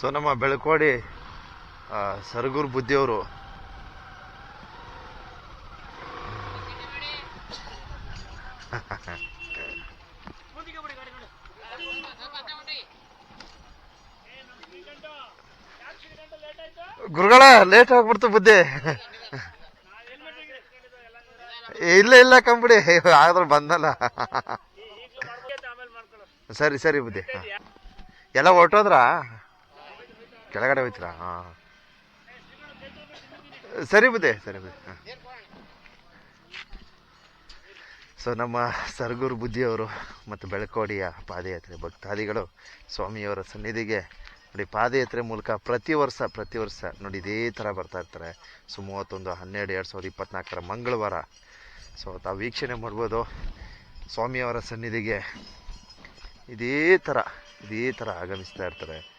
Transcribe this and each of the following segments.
So ನಮ್ಮ ಬೆಳಕೋಡಿ ಸರಗೂರು ಬುದ್ಧಿಯವರು. ಗುರುಗಳ late ಆಗ್ಬಿಡ್ತು ಬುದ್ಧಿ. ಇಲ್ಲ ಇಲ್ಲ ಕಂಬಿಡಿ. ಆದ್ರೂ ಬಂದಲ್ಲ. ಸರಿ ಸರಿ ಬುದ್ಧಿ. ಎಲ್ಲ ಹೊರ್ಟೋದ್ರ? ಕೆಳಗಡೆ ಹೋಯ್ತೀರಾ? ಹಾಂ ಸರಿ ಬುದ್ದೆ ಸರಿ ಬುದ್ದೆ ಹಾಂ. ಸೊ ನಮ್ಮ ಸರ್ಗೂರು ಬುದ್ಧಿಯವರು ಮತ್ತು ಬೆಳಕೋಡಿಯ ಪಾದಯಾತ್ರೆ ಭಕ್ತಾದಿಗಳು ಸ್ವಾಮಿಯವರ ಸನ್ನಿಧಿಗೆ ನೋಡಿ, ಪಾದಯಾತ್ರೆ ಮೂಲಕ ಪ್ರತಿ ವರ್ಷ ಪ್ರತಿ ವರ್ಷ ನೋಡಿ, ಇದೇ ಥರ ಬರ್ತಾ ಇರ್ತಾರೆ. ಸೊ, ಮೂವತ್ತೊಂದು, ಹನ್ನೆರಡು, ಎರಡು ಸಾವಿರದ ಇಪ್ಪತ್ನಾಲ್ಕರ ಮಂಗಳವಾರ. ಸೊ ತಾವು ವೀಕ್ಷಣೆ ಮಾಡ್ಬೋದು. ಸ್ವಾಮಿಯವರ ಸನ್ನಿಧಿಗೆ ಇದೇ ಥರ ಇದೇ ಥರ ಆಗಮಿಸ್ತಾ ಇರ್ತಾರೆ.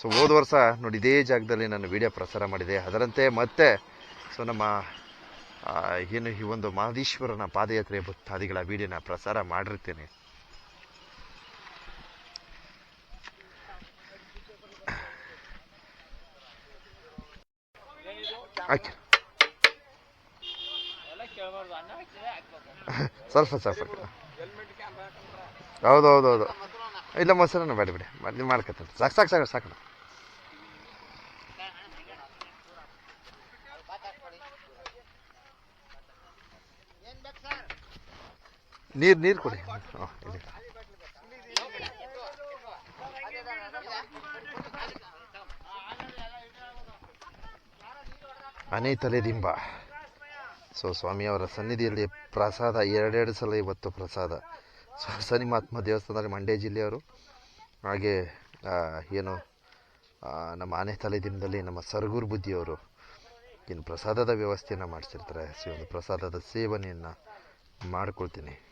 ಸೊ ಹೋದ ವರ್ಷ ನೋಡಿ ಇದೇ ಜಾಗದಲ್ಲಿ ನಾನು ವಿಡಿಯೋ ಪ್ರಸಾರ ಮಾಡಿದೆ. ಅದರಂತೆ ಮತ್ತೆ ಸೊ ನಮ್ಮ ಏನು ಈ ಒಂದು ಮಹದೇಶ್ವರನ ಪಾದಯಾತ್ರೆ ಭಕ್ತಾದಿಗಳ ವಿಡಿಯೋನ ಪ್ರಸಾರ ಮಾಡಿರ್ತೀನಿ. ಸ್ವಲ್ಪ ಸ್ವಲ್ಪ ಹೌದು ಹೌದು ಹೌದು ಇಲ್ಲ, ಮೊಸರನ್ನ ಬೇಡ ಬಿಡಿ. ಇದು ಮಾಡ್ಕೊತಾರೆ ಸಾಕು ಸಾಕು ಸಾಕು ಸಾಕು. ನೀರು ನೀರು ಕೊಡಿ. ಹಾಂ ತಲೆ ದಿಂಬ. ತಲೆದಿಂಬ ಸೊ, ಸ್ವಾಮಿಯವರ ಸನ್ನಿಧಿಯಲ್ಲಿ ಪ್ರಸಾದ, ಎರಡೆರಡು ಸಲ ಇವತ್ತು ಪ್ರಸಾದ. ಸೊ ಸನಿಮಾತ್ಮ ದೇವಸ್ಥಾನದಲ್ಲಿ ಮಂಡ್ಯ ಜಿಲ್ಲೆಯವರು, ಹಾಗೆ ಏನು ನಮ್ಮ ಆನೆ ತಲೆದಿಂಬದಲ್ಲಿ ನಮ್ಮ ಸರ್ಗುರು ಬುದ್ಧಿಯವರು ಇನ್ನು ಪ್ರಸಾದದ ವ್ಯವಸ್ಥೆಯನ್ನು ಮಾಡಿಸಿರ್ತಾರೆ. ಸೊ ಒಂದು ಪ್ರಸಾದದ ಸೇವನೆಯನ್ನು ಮಾಡ್ಕೊಳ್ತೀನಿ.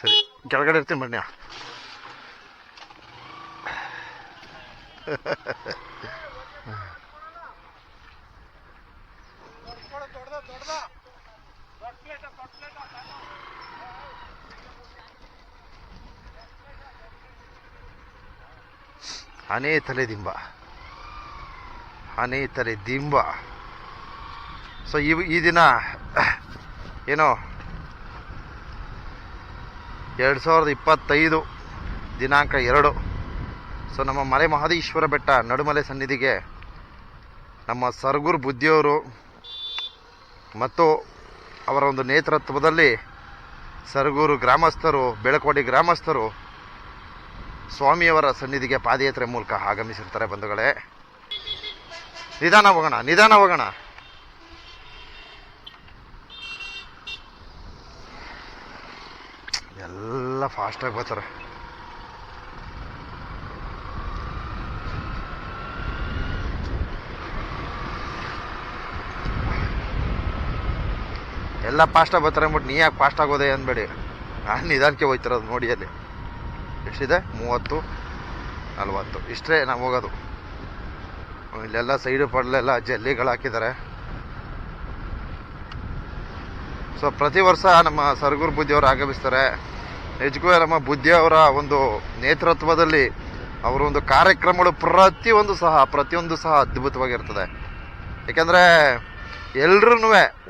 ಸರಿ, ಕೆಳಗಡೆ ಇರ್ತೀನಿ ಬನ್ನಿ. ಆನೆ ತಲೆ ದಿಂಬ. ಆನೆ ತಲೆ ದಿಂಬ. ಸೊ ಈ ಈ ದಿನ, ಏನೋ ಎರಡು ಸಾವಿರದ ಇಪ್ಪತ್ತೈದು ದಿನಾಂಕ ಎರಡು. ಸೊ ನಮ್ಮ ಮಲೆ ಮಹದೇಶ್ವರ ಬೆಟ್ಟ ನಡುಮಲೆ ಸನ್ನಿಧಿಗೆ ನಮ್ಮ ಸರ್ಗೂರು ಬುದ್ಧಿಯವರು ಮತ್ತು ಅವರ ಒಂದು ನೇತೃತ್ವದಲ್ಲಿ ಸರ್ಗೂರು ಗ್ರಾಮಸ್ಥರು ಬೆಳಕೋಡಿ ಗ್ರಾಮಸ್ಥರು ಸ್ವಾಮಿಯವರ ಸನ್ನಿಧಿಗೆ ಪಾದಯಾತ್ರೆ ಮೂಲಕ ಆಗಮಿಸಿರ್ತಾರೆ ಬಂಧುಗಳೇ. ನಿಧಾನ ಹೋಗೋಣ ನಿಧಾನ ಹೋಗೋಣ. ಎಲ್ಲ ಫಾಸ್ಟಾಗಿ ಬರ್ತಾರೆ ಎಲ್ಲ ಫಾಸ್ಟಾಗಿ ಬರ್ತಾರೆ ಅಂದ್ಬಿಟ್ಟು ನೀ ಯಾಕೆ ಫಾಸ್ಟ್ ಆಗೋದೆ ಅಂದ್ಬೇಡಿ. ನಾನು ನಿಧಾನಕ್ಕೆ ಹೋಯ್ತಿರೋದು ನೋಡಿ ಅಲ್ಲಿ. ಎಷ್ಟಿದೆ? ಮೂವತ್ತು, ನಲ್ವತ್ತು. ಇಷ್ಟೇ ನಾವು ಹೋಗೋದು. ಇಲ್ಲೆಲ್ಲ ಸೈಡು ಪಡಲೆಲ್ಲ ಜಲ್ಲಿಗಳು ಹಾಕಿದ್ದಾರೆ ಸೊ ಪ್ರತಿ ವರ್ಷ ನಮ್ಮ ಸರ್ಗೂರು ಬುದ್ಧಿಯವರು ಆಗಮಿಸ್ತಾರೆ. ನಿಜಕ್ಕೂ ನಮ್ಮ ಬುದ್ಧಿಯವರ ಒಂದು ನೇತೃತ್ವದಲ್ಲಿ ಅವರ ಒಂದು ಕಾರ್ಯಕ್ರಮಗಳು ಪ್ರತಿಯೊಂದು ಸಹ ಪ್ರತಿಯೊಂದು ಸಹ ಅದ್ಭುತವಾಗಿರ್ತದೆ. ಏಕೆಂದರೆ ಎಲ್ಲರೂ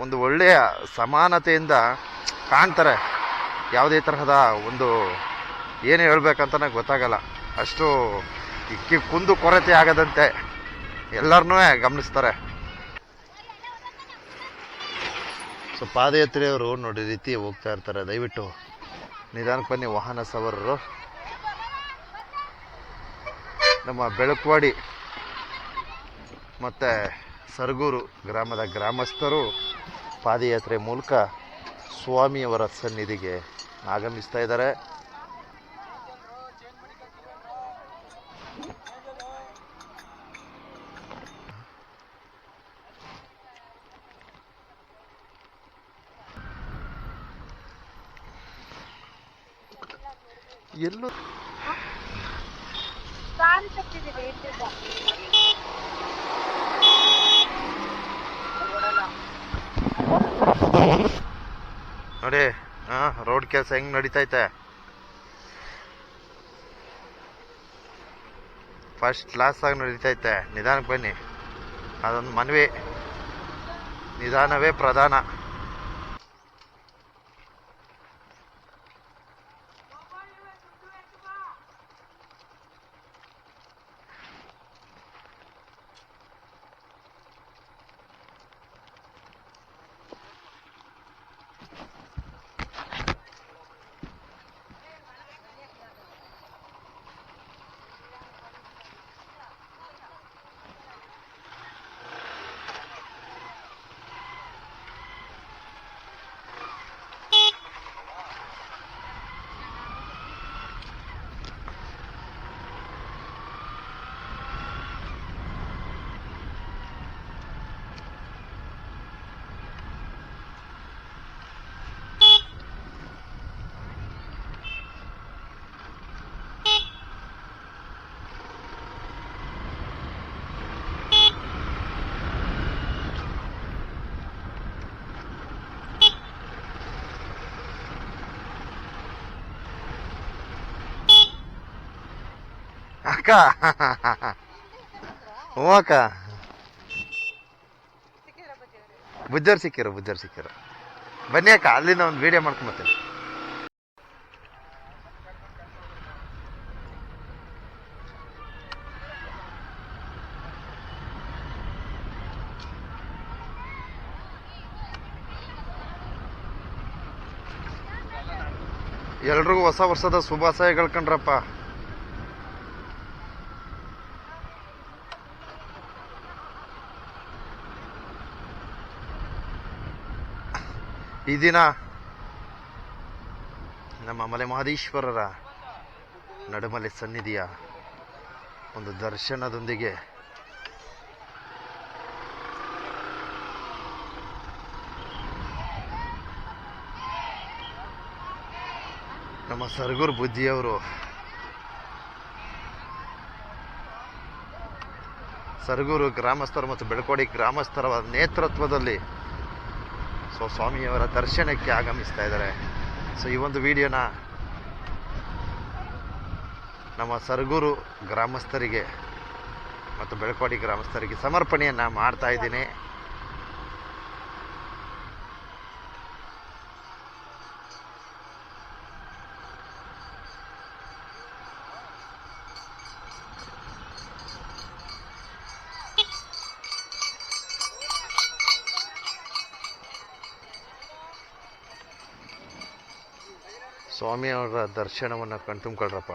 ಒಂದು ಒಳ್ಳೆಯ ಸಮಾನತೆಯಿಂದ ಕಾಣ್ತಾರೆ. ಯಾವುದೇ ತರಹದ ಒಂದು ಏನು ಹೇಳ್ಬೇಕಂತನೇ ಗೊತ್ತಾಗಲ್ಲ. ಅಷ್ಟು ಇಕ್ಕಿ ಕುಂದು ಕೊರತೆ ಆಗದಂತೆ ಎಲ್ಲರನ್ನೂ ಗಮನಿಸ್ತಾರೆ. ಸೊ ಪಾದಯಾತ್ರೆಯವರು ನೋಡಿ ರೀತಿ ಹೋಗ್ತಾ ಇರ್ತಾರೆ. ದಯವಿಟ್ಟು ನಿಧಾನಕ್ಕೆ ಬನ್ನಿ, ವಾಹನ ಸವಾರರು. ನಮ್ಮ ಬೆಳಕ್ವಾಡಿ ಮತ್ತು ಸರಗೂರು ಗ್ರಾಮದ ಗ್ರಾಮಸ್ಥರು ಪಾದಯಾತ್ರೆ ಮೂಲಕ ಸ್ವಾಮಿಯವರ ಸನ್ನಿಧಿಗೆ ಆಗಮಿಸ್ತಾ ಇದ್ದಾರೆ. ಎಲ್ಲೂ ನೋಡಿ ಹಾ ರೋಡ್ ಕೆಲಸ ಹೆಂಗ್ ನಡೀತೈತೆ? ಫಸ್ಟ್ ಕ್ಲಾಸ್ ಆಗಿ ನಡೀತೈತೆ. ನಿಧಾನಕ್ಕೆ ಬನ್ನಿ. ಅದೊಂದು ಮನವಿ. ನಿಧಾನವೇ ಪ್ರಧಾನ. ಅಕ್ಕ ಹ್ಞೂ ಅಕ್ಕ ಬುಜ್ಜರ್ ಸಿಕ್ಕಿರೋ ಬುಜ್ಜರ್ ಸಿಕ್ಕಿರೋ. ಬನ್ನಿ ಅಕ್ಕ, ಅಲ್ಲಿಂದ ಒಂದು ವಿಡಿಯೋ ಮಾಡ್ಕೊಂಬತ್ತೇನೆ ಎಲ್ರಿಗೂ ಹೊಸ ವರ್ಷದ ಶುಭಾಶಯಗಳು ಕಣ್ರಪ್ಪ. ಈ ದಿನ ನಮ್ಮ ಮಲೆ ಮಹದೇಶ್ವರರ ನಡುಮಲೆ ಸನ್ನಿಧಿಯ ಒಂದು ದರ್ಶನದೊಂದಿಗೆ ನಮ್ಮ ಸರ್ಗುರು ಬುದ್ಧಿಯವರು ಸರ್ಗುರು ಗ್ರಾಮಸ್ಥರು ಮತ್ತು ಬೆಳಕೋಡಿ ಗ್ರಾಮಸ್ಥರ ನೇತೃತ್ವದಲ್ಲಿ ಸೊ ಸ್ವಾಮಿಯವರ ದರ್ಶನಕ್ಕೆ ಆಗಮಿಸ್ತಾ ಇದ್ದಾರೆ. ಸೊ ಈ ಒಂದು ವಿಡಿಯೋನ ನಮ್ಮ ಸರ್ಗುರು ಗ್ರಾಮಸ್ಥರಿಗೆ ಮತ್ತು ಬೆಳಕೋಡಿ ಗ್ರಾಮಸ್ಥರಿಗೆ ಸಮರ್ಪಣೆಯನ್ನು ಮಾಡ್ತಾ ಇದ್ದೀನಿ. ಸ್ವಾಮಿಯವರ ದರ್ಶನವನ್ನು ಕಣ್ತುಂಬ್ಕೊಳ್ರಪ್ಪ